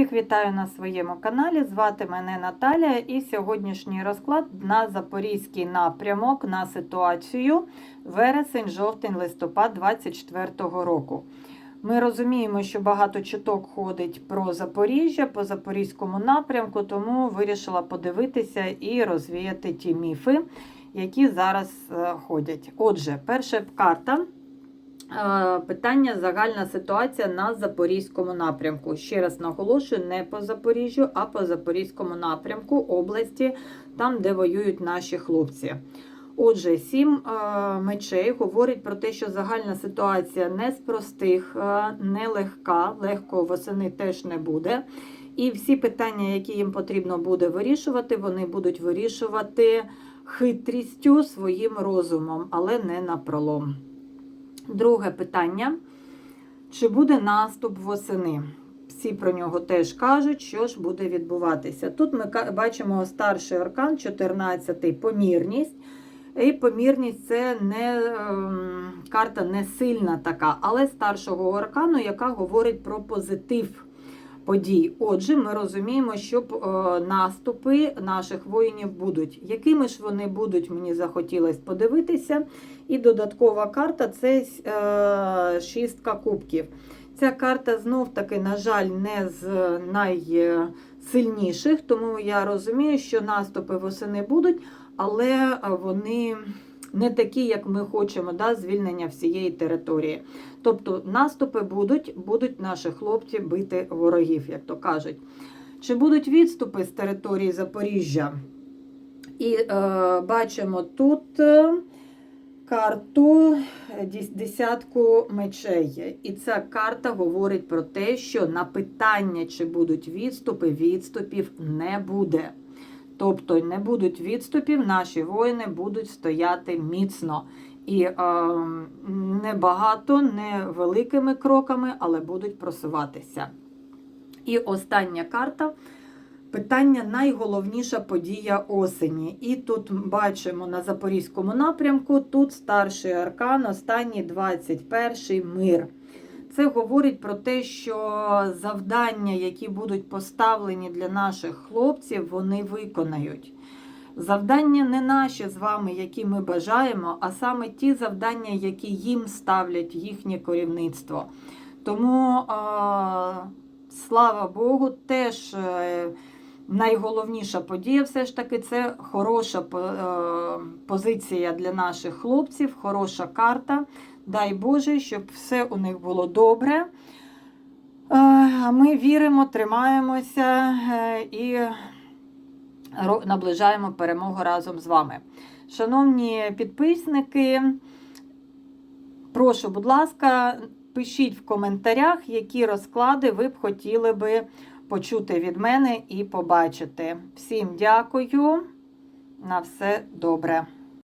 Всіх вітаю на своєму каналі. Звати мене Наталя і сьогоднішній розклад на запорізький напрямок на ситуацію вересень, жовтень, листопад 2024 року. Ми розуміємо, що багато чуток ходить про Запоріжжя по запорізькому напрямку, тому вирішила подивитися і розвіяти ті міфи, які зараз е, ходять. Отже, перша карта. Е, Питання загальна ситуація на запорізькому напрямку. Ще раз наголошую, не по Запоріжжю, а по запорізькому напрямку області, там, де воюють наші хлопці. Отже, сім е, мечей говорить про те, що загальна ситуація не з простих, е, не легка, легко восени теж не буде. І всі питання, які їм потрібно буде вирішувати, вони будуть вирішувати хитрістю своїм розумом, але не напролом. Друге питання: чи буде наступ восени? Всі про нього теж кажуть, що ж буде відбуватися. Тут ми бачимо старший аркан, 14-й помірність. І помірність це не ем, карта не сильна така, але старшого аркану, яка говорить про позитив подій. Отже, ми розуміємо, що е, наступи наших воїнів будуть. Якими ж вони будуть, мені захотілося подивитися. І додаткова карта це е, шістка кубків. Ця карта знов-таки, на жаль, не з найсильніших, тому я розумію, що наступи восени будуть, але вони не такі, як ми хочемо, да, звільнення всієї території. Тобто наступи будуть, будуть наші хлопці бити ворогів, як то кажуть. Чи будуть відступи з території Запоріжжя? І е, бачимо тут е, карту е, десятку мечей. І ця карта говорить про те, що на питання, чи будуть відступи, відступів не буде. Тобто не будуть відступів, наші воїни будуть стояти міцно. І е, не багато, не великими кроками, але будуть просуватися. І остання карта. Питання найголовніша подія осені. І тут бачимо на запорізькому напрямку, тут старший аркан, останній 21 мир. Це говорить про те, що завдання, які будуть поставлені для наших хлопців, вони виконають. Завдання не наші з вами, які ми бажаємо, а саме ті завдання, які їм ставлять їхнє керівництво. Тому, слава Богу, теж е, найголовніша подія все ж таки це хороша е, позиція для наших хлопців, хороша карта. Дай Боже, щоб все у них було добре. Е, ми віримо, тримаємося е, і наближаємо перемогу разом з вами. Шановні підписники, прошу, будь ласка, пишіть в коментарях, які розклади ви б хотіли би почути від мене і побачити. Всім дякую. На все добре.